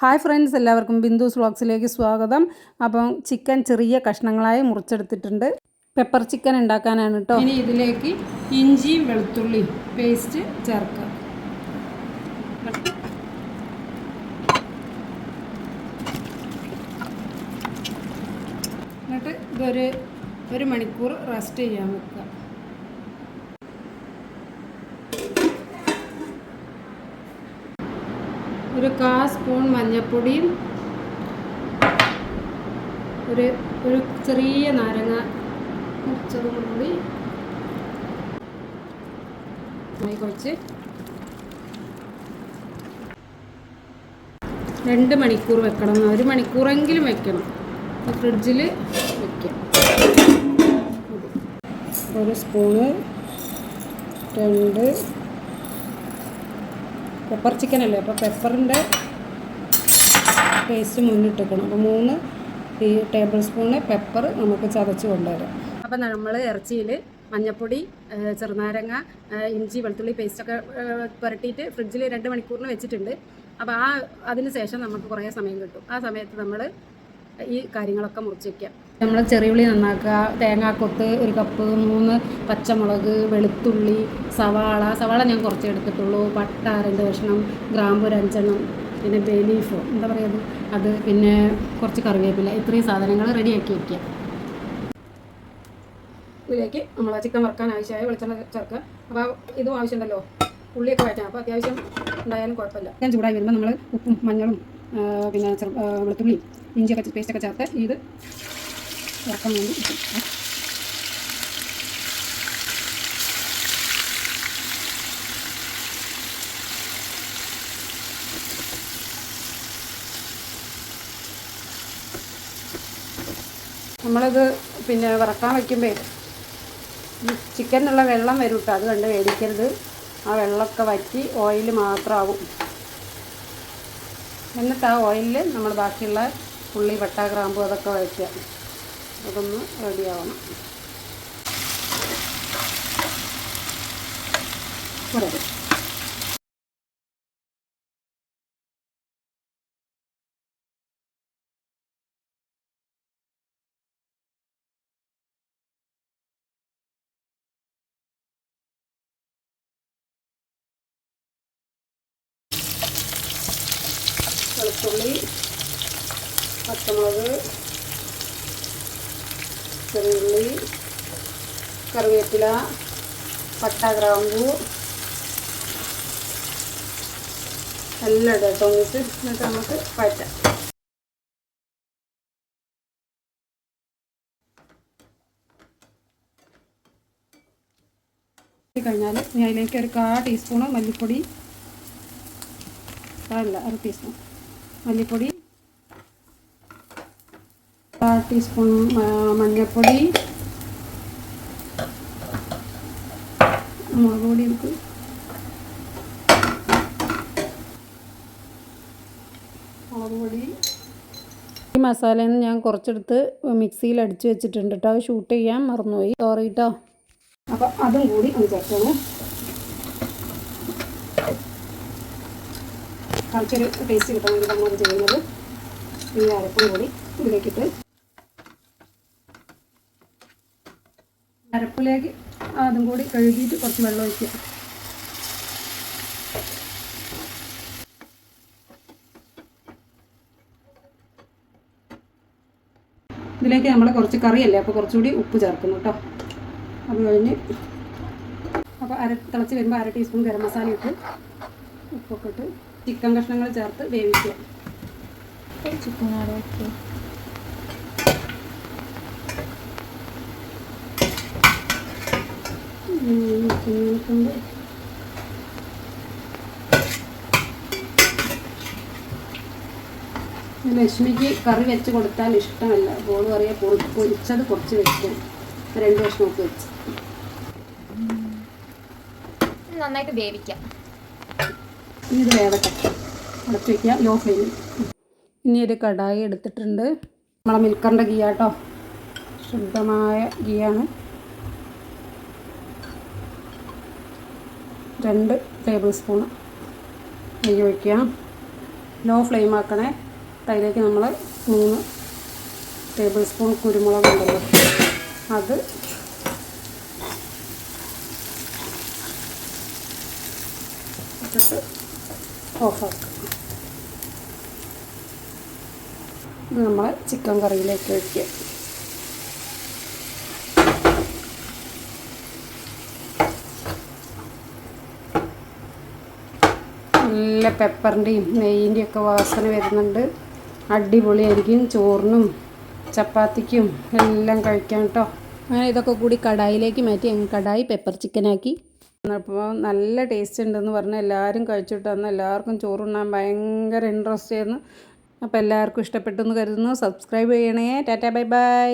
Hi friends എല്ലാവർക്കും ബിന്ദുസ് വ്ളോഗ്സിലേക്ക് സ്വാഗതം. അപ്പം ചിക്കൻ ചെറിയ കഷ്ണങ്ങളായി മുറിച്ചെടുത്തിട്ടുണ്ട്. പെപ്പർ ചിക്കൻ ഉണ്ടാക്കാനാണ് കേട്ടോ ഇനി ഇതിലേക്ക് ഇഞ്ചിയും വെളുത്തുള്ളി പേസ്റ്റ് ചേർക്കുക എന്നിട്ട് ഇതൊരു ഒരു മണിക്കൂർ റെസ്റ്റ് ചെയ്യാൻ വെക്കുക. ഒരു കാ സ്പൂൺ മഞ്ഞൾപ്പൊടിയും ഒരു ഒരു ചെറിയ നാരങ്ങ മുറിച്ചതും കൂടി കുഴച്ച് രണ്ട് മണിക്കൂർ വെക്കണം. ഒരു മണിക്കൂറെങ്കിലും വെക്കണം. ഫ്രിഡ്ജിൽ വെക്കാം. ഒരു സ്പൂണ് രണ്ട് പെപ്പർ ചിക്കൻ അല്ലേ? അപ്പോൾ പെപ്പറിന്റെ ടേസ്റ്റ് മുന്നിട്ടിക്കണം അപ്പോൾ മൂന്ന് ഈ ടേബിൾ സ്പൂണ് പെപ്പർ നമുക്ക് ചതച്ച് കൊണ്ടുവരാം. അപ്പോൾ നമ്മൾ ഇറച്ചിയിൽ മഞ്ഞപ്പൊടി ചെറുനാരങ്ങ ഇഞ്ചി വെളുത്തുള്ളി പേസ്റ്റൊക്കെ പുരട്ടിയിട്ട് ഫ്രിഡ്ജിൽ രണ്ട് മണിക്കൂറിന് വെച്ചിട്ടുണ്ട്. അപ്പോൾ ആ അതിന് ശേഷം നമുക്ക് കുറേ സമയം കിട്ടും. ആ സമയത്ത് നമ്മൾ ഈ കാര്യങ്ങളൊക്കെ മുറിച്ച് വയ്ക്കുക നമ്മൾ ചെറിയുള്ളി നന്നാക്കുക തേങ്ങാക്കൊത്ത് ഒരു കപ്പ് മൂന്ന് പച്ചമുളക് വെളുത്തുള്ളി സവാള സവാള ഞാൻ കുറച്ച് എടുത്തിട്ടുള്ളൂ. പട്ട രണ്ട് കഷ്ണം ഗ്രാമ്പു ഒരു അഞ്ചെണ്ണം പിന്നെ ബേ ലീഫ് എന്താ പറയുക അത്? പിന്നെ കുറച്ച് കറിവേപ്പില ഇത്രയും സാധനങ്ങൾ റെഡിയാക്കി വയ്ക്കുക ഇതിലേക്ക് നമ്മൾ ചിക്കൻ വറുക്കാൻ ആവശ്യമായ വെളിച്ചെണ്ണ ചേർക്കുക. അപ്പോൾ ഇതും ആവശ്യമുണ്ടല്ലോ? ഉള്ളിയൊക്കെ വയ്ക്കാം അപ്പോൾ അത്യാവശ്യം ഉണ്ടായാലും കുഴപ്പമില്ല. ഞാൻ ചൂടായി വരുമ്പോൾ നമ്മൾ ഉപ്പും മഞ്ഞളും പിന്നെ വെളുത്തുള്ളി ഇഞ്ചിയൊക്കെ പേസ്റ്റൊക്കെ ചേർത്ത് ഇത് വറുക്കാൻ വേണ്ടി. നമ്മളത് പിന്നെ വറക്കാൻ വയ്ക്കുമ്പോൾ ചിക്കനുള്ള വെള്ളം വരും കേട്ടോ അത് കണ്ട് മേടിക്കരുത്. ആ വെള്ളമൊക്കെ വറ്റി ഓയിൽ മാത്രമാവും. എന്നിട്ട് ആ ഓയിലിൽ നമ്മൾ ബാക്കിയുള്ള ഉള്ളി പട്ട ഗ്രാമ്പു അതൊക്കെ വയ്ക്കുക. അതൊന്ന് റെഡിയാവണം പോരെ. വെളുത്തുള്ളി പച്ചമുളക് ചെറിയുള്ളി കറിവേപ്പില പട്ട ഗ്രാമ്പു. എല്ലാം ഇടാം കേട്ടോ എന്നിട്ട് നമുക്ക് വഴറ്റാം. കഴിഞ്ഞാൽ ഇനി അതിലേക്ക് ഒരു കാ ടീസ്പൂണ് മല്ലിപ്പൊടി. അല്ല അര ടീസ്പൂൺ മല്ലിപ്പൊടി ടീസ്പൂൺ മഞ്ഞൾപ്പൊടി. മുളക് പൊടി എടുക്കും മുളക് ഈ മസാലയിൽ ഞാൻ കുറച്ചെടുത്ത് മിക്സിയിൽ അടിച്ച് വെച്ചിട്ടുണ്ട് കേട്ടോ. ഷൂട്ട് ചെയ്യാൻ മറന്നുപോയി. സോറി കേട്ടോ അപ്പോൾ അതും കൂടി ഒന്ന് ചേർക്കണം കുറച്ചൊരു ടേസ്റ്റ് കിട്ടാൻ വേണ്ടി നമ്മൾ ചെയ്യുന്നത്. ഈ അരപ്പും കൂടി ഇതിലേക്കിട്ട് അരപ്പിലേക്ക് അതും കൂടി കഴുകിയിട്ട് കുറച്ച് വെള്ളം ഒഴിക്കുക. ഇതിലേക്ക് നമ്മൾ കുറച്ച് കറിയല്ലേ? അപ്പോൾ കുറച്ചുകൂടി ഉപ്പ് ചേർക്കുന്നു കേട്ടോ. അത് കഴിഞ്ഞ് അപ്പോൾ അര തിളച്ച് വരുമ്പോൾ അര ടീസ്പൂൺ ഗരം മസാല ഇട്ട് ഉപ്പൊക്കെ ഇട്ട് ചിക്കൻ കഷ്ണങ്ങൾ ചേർത്ത് വേവിക്കുക. ചിക്കൻ അവിടെ ലക്ഷ്മിക്ക് കറി വെച്ച് കൊടുത്താൽ ഇഷ്ടമല്ല. അപ്പോൾ പറയാ പൊരിച്ചത് കുറച്ച് വെക്കാം. രണ്ട് കഷ്ണമൊക്കെ വെച്ച്. നന്നായിട്ട് വേവിക്കാം. ഇനി ഇത് വേവട്ടെ. അടച്ച് വെക്കാം. ലോ ഫ്ലെയിമിൽ ഇനി ഒരു കടായി എടുത്തിട്ടുണ്ട്. നമ്മളെ മിൽക്കറിന്റെ ഗീ ആട്ടോ. ശുദ്ധമായ ഗീയാണ് രണ്ട് ടേബിൾ സ്പൂൺ നെയ്യ് ഒഴിക്കുക. ലോ ഫ്ലെയിം ആക്കണേ. അതിലേക്ക് നമ്മൾ മൂന്ന് ടേബിൾ സ്പൂൺ കുരുമുളക് ഉണ്ടല്ലോ. അത് ഇട്ടിട്ട് ഓഫാക്കുക നമ്മൾ ചിക്കൻ കറിയിലേക്ക് വയ്ക്കുക നല്ല പെപ്പറിന്റെയും നെയ്യിന്റെയും ഒക്കെ വാസന വരുന്നുണ്ട്. അടിപൊളിയായിരിക്കും. ചോറിനും ചപ്പാത്തിക്കും എല്ലാം കഴിക്കാം കേട്ടോ. അങ്ങനെ ഇതൊക്കെ കൂടി കടായിലേക്ക് മാറ്റി അങ്ങ് കടായി പെപ്പർ ചിക്കനാക്കി അപ്പോൾ നല്ല ടേസ്റ്റ് ഉണ്ടെന്ന് പറഞ്ഞ് എല്ലാവരും കഴിച്ചിട്ട് വന്ന് എല്ലാവർക്കും ചോറുണ്ണാൻ ഭയങ്കര ഇൻട്രസ്റ്റ് ആയിരുന്നു. അപ്പോൾ എല്ലാവർക്കും ഇഷ്ടപ്പെട്ടു എന്ന് കരുതുന്നു. സബ്സ്ക്രൈബ് ചെയ്യണേ. Tata bye bye